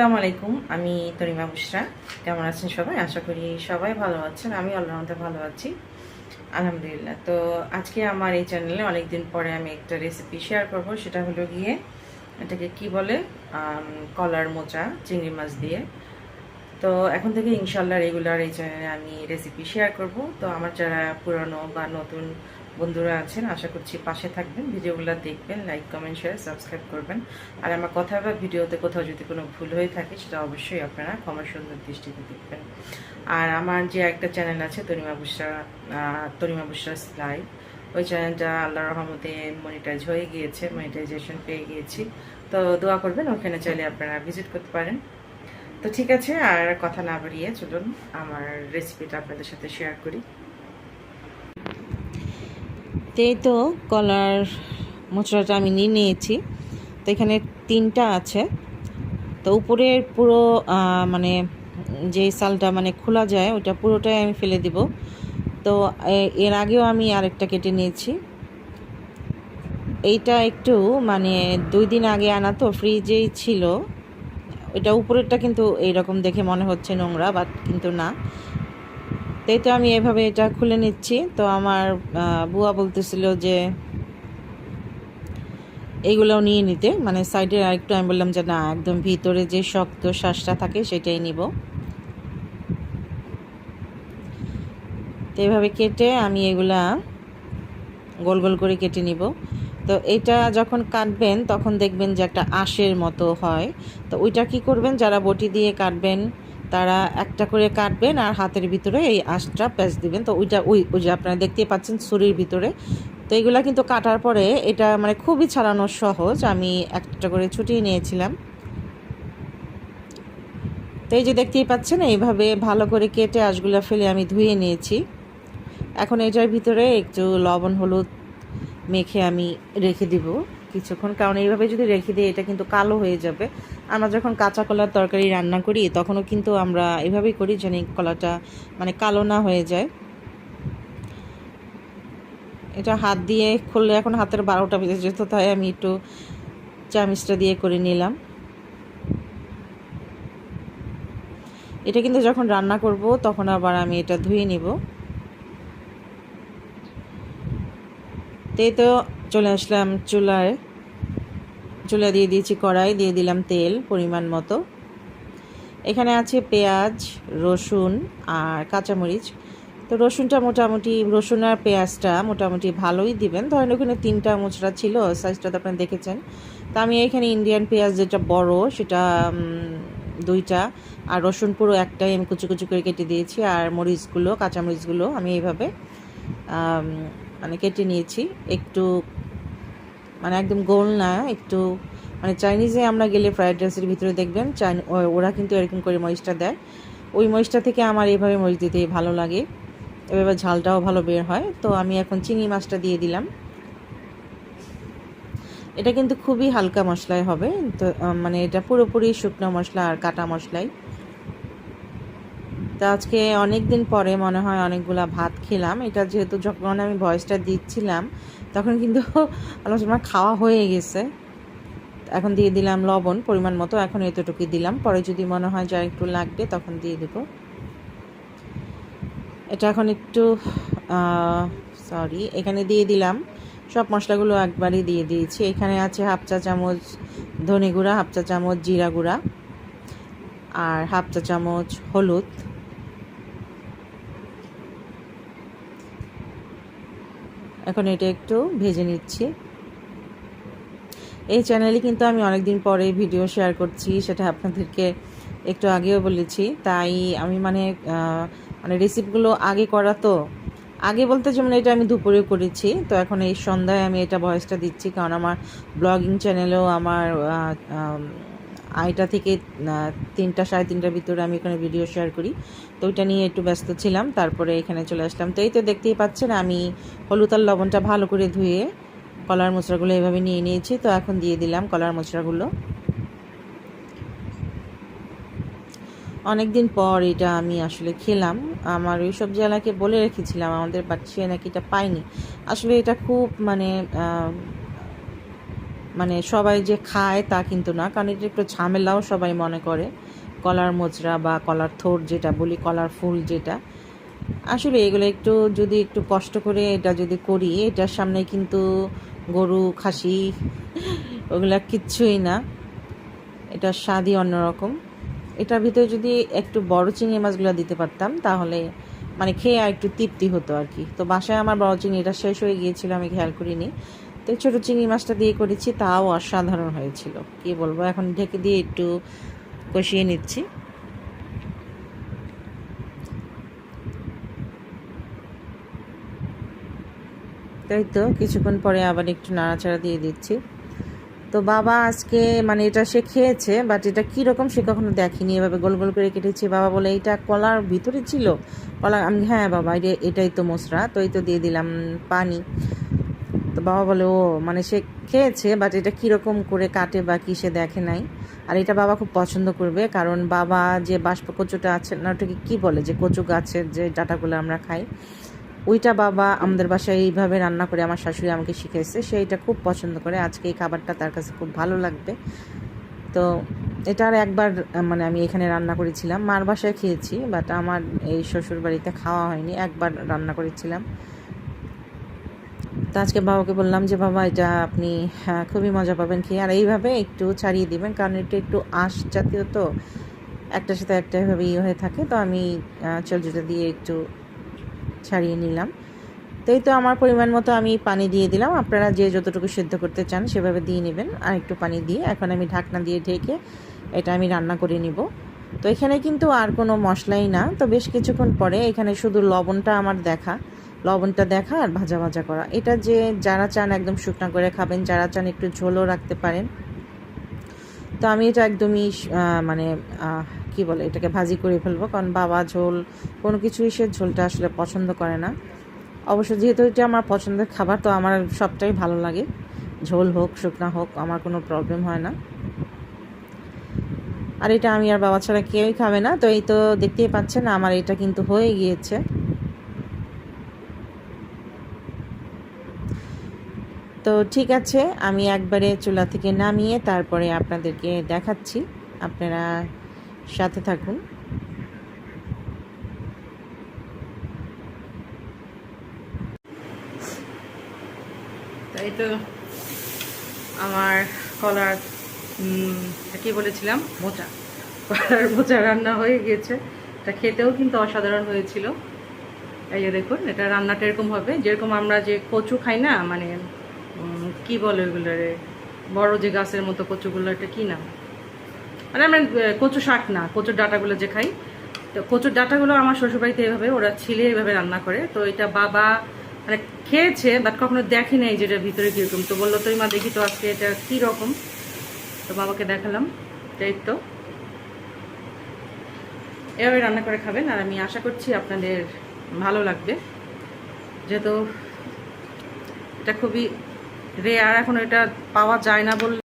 আসসালামু আলাইকুম, আমি তরিমা বুসরা কেমন আছেন সবাই? আশা করি সবাই ভালো আছেন। আমি আল্লাহতে ভালো আছি। আলহামদুলিল্লাহ। তো আজকে আমার এই চ্যানেলে অনেকদিন পরে আমি একটা রেসিপি শেয়ার করব। সেটা হলো গিয়ে এটাকে কি বলে? কলার মোচা, চিংড়ি মাছ দিয়ে। তো এখন থেকে ইনশাল্লাহ রেগুলার এই চ্যানেলে আমি রেসিপি শেয়ার করব। তো আমার যারা পুরনো বা নতুন বন্ধুরা আছেন, আশা করছি পাশে থাকবেন, ভিডিওগুলো দেখবেন লাইক কমেন্ট শেয়ার সাবস্ক্রাইব করবেন। আর আমার কথা বা ভিডিওতে কোথাও যদি কোনো ভুল হয়ে থাকে, সেটা অবশ্যই আপনারা ক্ষমা সুন্দর দৃষ্টিতে দেখবেন। আর আমার যে একটা চ্যানেল আছে তরিমা বুসরা তরিমা বুসরা লাইভ ওই চ্যানেলটা আল্লাহ রহমতে মনিটাইজ হয়ে গিয়েছে মনিটাইজেশন পেয়ে গিয়েছি। তো দোয়া করবেন, ওখানে চাইলে আপনারা ভিজিট করতে পারেন। তো ঠিক আছে, আর কথা না বাড়িয়ে চলুন, আমার রেসিপিটা আপনাদের সাথে শেয়ার করি। এই তো কলার মোচড়াটা আমি নিয়ে নিয়েছি। তো এখানে তিনটা আছে। তো উপরের পুরো মানে যে সালটা মানে খোলা যায় ওটা পুরোটাই আমি ফেলে দিব। তো এর আগেও আমি আরেকটা কেটে নিয়েছি। এইটা একটু মানে দুই দিন আগে আনা তো ফ্রিজেই ছিল। এটা উপরেরটা কিন্তু এইরকম দেখে মনে হচ্ছে নোংরা, বাট কিন্তু না। তাই তো আমি এভাবে এটা খুলে নিচ্ছি। তো আমার বুয়া বলতেছিল যে এইগুলোও নিয়ে নিতে। মানে সাইডে আরেকটু আমি বললাম যে না, একদম ভিতরে যে শক্ত শ্বাসটা থাকে সেটাই নিব। তো এইভাবে কেটে আমি এগুলা গোল গোল করে কেটে নিব। তো এটা যখন কাটবেন, তখন দেখবেন যে একটা আঁশের মতো হয়। তো ওইটা কি করবেন? যারা বটি দিয়ে কাটবেন তারা একটা করে কাটবেন আর হাতের ভিতরে এই আঁশটা প্যাঁচ দিবেন। তো ওইটা ওই ওই যে আপনারা দেখতেই পাচ্ছেন ছুরির ভিতরে। তো এইগুলা কিন্তু কাটার পরে এটা মানে খুবই ছাড়ানো সহজ। আমি একটা করে ছুটিয়ে নিয়েছিলাম। তো এই যে দেখতেই পাচ্ছেন, এইভাবে ভালো করে কেটে আঁশগুলা ফেলে আমি ধুয়ে নিয়েছি। এখন এটার ভিতরে একটু লবণ, হলুদ মেখে আমি রেখে দিব। কিছুক্ষণ। কারণ এইভাবে যদি রেখে দিই, এটা কিন্তু কালো হয়ে যাবে। আমরা যখন কাঁচা কলার তরকারি রান্না করি, তখনও কিন্তু আমরা এভাবেই করি যেন কলাটা মানে কালো না হয়ে যায়। এটা হাত দিয়ে খুললে এখন হাতের বারোটা বেজে যেত, তাই আমি একটু চামিচটা দিয়ে করে নিলাম। এটা কিন্তু যখন রান্না করব, তখন আবার আমি এটা ধুয়ে নিব। তো চলে আসলাম চুলায়। চুলা দিয়ে দিয়েছি কড়াই, দিয়ে দিলাম তেল পরিমাণ মতো। এখানে আছে পেঁয়াজ, রসুন আর কাঁচামরিচ। তো রসুনটা মোটামুটি, রসুন আর পেঁয়াজটা মোটামুটি ভালোই দিবেন। ধরেন ওখানে তিনটা মোচড়া ছিল সাইজটা তো আপনারা দেখেছেন। তো আমি এখানে ইন্ডিয়ান পেঁয়াজ যেটা বড়, সেটা দুইটা। আর রসুন পুরো একটাই আমি কুচি কুচি করে কেটে দিয়েছি। আর মরিচগুলো, কাঁচামরিচগুলো আমি এইভাবে মানে কেটে নিয়েছি। একটু মানে একদম গোল না, একটু মানে চাইনিজে আমরা গেলে ফ্রায়েড রাইসের ভিতরে দেখবেন চাইন ওরা কিন্তু এরকম করে মরিচটা দেয়। ওই মরিচটা থেকে আমার এইভাবে মরিচ দিতে ভালো লাগে। এভাবে ঝালটাও ভালো বের হয়। তো আমি এখন চিংড়ি মাছটা দিয়ে দিলাম। এটা কিন্তু খুবই হালকা মশলায় হবে। তো মানে এটা পুরোপুরি শুকনো মশলা আর কাটা মশলাই। তো আজকে অনেক দিন পরে মনে হয় অনেকগুলা ভাত খেলাম। এটা যেহেতু যখন আমি ভয়েসটা দিচ্ছিলাম, তখন কিন্তু আলোচনা খাওয়া হয়ে গেছে। এখন দিয়ে দিলাম লবণ, পরিমাণ মতো এখন এতটুকুই দিলাম। পরে যদি মনে হয় যা একটু লাগবে তখন দিয়ে দেব। এটা এখন একটু সরি এখানে দিয়ে দিলাম। সব মশলাগুলো একবারই দিয়ে দিয়েছি। এখানে আছে হাফ চা চামচ ধনে গুঁড়া, হাফ চা চামচ জিরা গুঁড়া, আর হাফ চা চামচ হলুদ। এখন এটা একটু ভেজে নিচ্ছি। এই চ্যানেলে কিন্তু আমি অনেকদিন পরে ভিডিও শেয়ার করছি, সেটা আপনাদেরকে একটু আগেও বলেছি। তাই আমি মানে মানে রেসিপিগুলো আগে করা তো, আগে বলতে যেমন এটা আমি দুপুরে করেছি, তো এখন এই সন্ধ্যায় আমি এটা ভয়েসটা দিচ্ছি। কারণ আমার ব্লগিং চ্যানেলেও আমার আইটা থেকে তিনটা, সাড়ে তিনটার ভিতরে আমি এখানে ভিডিও শেয়ার করি। তো ওইটা নিয়ে একটু ব্যস্ত ছিলাম, তারপরে এখানে চলে আসলাম। তো এই তো দেখতেই পাচ্ছেন, আমি হলুদ আর লবণটা ভালো করে ধুয়ে কলার মোচড়াগুলো এভাবে নিয়ে নিয়েছি। তো এখন দিয়ে দিলাম কলার মশলাগুলো অনেক দিন পর এটা আমি আসলে খেলাম। আমার ওই সব জেলাকে বলে রেখেছিলাম আমাদের বাট নাকি এটা পাইনি আসলে এটা খুব মানে মানে সবাই যে খায় তা কিন্তু না, কারণ এটা একটু ঝামেলাও সবাই মনে করে। কলার মোচড়া বা কলার থোর যেটা বলি, কলার ফুল যেটা। আসলে এগুলো একটু যদি একটু কষ্ট করে এটা যদি করি, এটার সামনে কিন্তু গরু, খাসি, ওগুলা কিচ্ছুই না। এটার স্বাদই অন্যরকম। এটার ভিতরে যদি একটু বড় চিংড়ি মাছগুলো দিতে পারতাম, তাহলে মানে খেয়ে আর একটু তৃপ্তি হতো আর কি। তো বাসায় আমার বড় চিংড়িটা শেষ হয়ে গিয়েছিল, আমি খেয়াল করিনি। তো ছোটো চিংড়ি মাছটা দিয়ে করেছি, তাও অসাধারণ হয়েছিল। কি বলব, এখন ঢেকে দিয়ে একটু কষিয়ে নিচ্ছি। তাই তো, কিছুক্ষণ পরে আবার একটু নাড়াচাড়া দিয়ে দিচ্ছি। তো বাবা আজকে মানে এটা সে খেয়েছে বাট এটা কীরকম সে কখনো দেখেনি। এভাবে গোল গোল করে কেটেছি। বাবা বলে এইটা কলার ভিতরে ছিল? কলা, আমি হ্যাঁ বাবা, এটা, এটাই তো মশরা তো এই তো দিয়ে দিলাম পানি। তো বাবা বলে, ও মানে সে খেয়েছে বাট এটা কীরকম করে কাটে বা কি সে দেখে নাই? আর এটা বাবা খুব পছন্দ করবে, কারণ বাবা যে বাষ্প কচুটা আছে না, ওটাকে কী বলে? যে কচু গাছের যে ডাটাগুলো আমরা খাই, ওইটা বাবা আমাদের বাসায় এইভাবে রান্না করে আমার শাশুড়ি আমাকে শিখেছে সে এটা খুব পছন্দ করে। আজকে এই খাবারটা তার কাছে খুব ভালো লাগবে। তো এটা আর একবার মানে আমি এখানে রান্না করেছিলাম। মার বাসায় খেয়েছি বাট আমার এই শ্বশুর বাড়িতে খাওয়া হয়নি। একবার রান্না করেছিলাম। তো আজকে বাবাকে বললাম যে বাবা এটা আপনি হ্যাঁ, খুবই মজা পাবেন খেয়ে। আর এইভাবে একটু ছাড়িয়ে দিবেন কারণ এটা একটু আঁশ জাতীয় তো একটার সাথে একটা এভাবে ইয়ে হয়ে থাকে। তো আমি চলজুটা দিয়ে একটু ছাড়িয়ে নিলাম। তো এই তো আমার পরিমাণ মতো আমি পানি দিয়ে দিলাম। আপনারা যে যতটুকু সিদ্ধ করতে চান সেভাবে দিয়ে নেবেন। আর একটু পানি দিয়ে এখন আমি ঢাকনা দিয়ে ঢেকে এটা আমি রান্না করে নিব। তো এখানে কিন্তু আর কোনো মশলাই না। তো বেশ কিছুক্ষণ পরে এখানে শুধু লবণটা আমার দেখা। লবণটা দেখা আর ভাজা ভাজা করা। এটা যে যারা চান একদম শুকনো করে খাবেন, যারা চান একটু ঝোলও রাখতে পারেন। তো আমি এটা একদমই মানে কি বলে, এটাকে ভাজি করে ফেলব। কারণ বাবা ঝোল, কোনো কিছুই সে ঝোলটা আসলে পছন্দ করে না। অবশ্য যেহেতু এটা আমার পছন্দের খাবার, তো আমার সবটাই ভালো লাগে। ঝোল হোক, শুকনা হোক, আমার কোনো প্রবলেম হয় না। আর এটা আমি আর বাবা ছাড়া কেউই খাবে না। তো এই তো দেখতেই পাচ্ছেন, আমার এটা কিন্তু হয়ে গিয়েছে। তো ঠিক আছে, আমি একবারে চুলা থেকে নামিয়ে তারপরে আপনাদেরকে দেখাচ্ছি। আপনারা সাথে থাকুন। তাই তো আমার কলার কি বলেছিলাম? মোচা। কলার মোচা রান্না হয়ে গিয়েছে। এটা খেতেও কিন্তু অসাধারণ হয়েছিল। এই দেখুন, এটা রান্নাটা এরকম হবে। যেরকম আমরা যে কচু খাই না মানে কি বলে ওইগুলোরে? বড় যে গাছের মতো কচুগুলো এটা কি নাম? মানে আমরা কচু শাক না, কচুর ডাটাগুলো যে খাই। তো কচুর ডাটাগুলো আমার শ্বশুরবাড়িতে এভাবে, ওরা ছিলে এভাবে রান্না করে। তো এটা বাবা মানে খেয়েছে, বাট কখনো দেখি নাই যেটা ভিতরে কীরকম। তো বলল, তুই মা, দেখি তো আজকে এটা কী রকম? তো বাবাকে দেখালাম তো এই তো। এভাবে রান্না করে খাবেন, আর আমি আশা করছি আপনাদের ভালো লাগবে। যেহেতু এটা খুবই রেয়ার এখন এটা পাওয়া যায় না বললে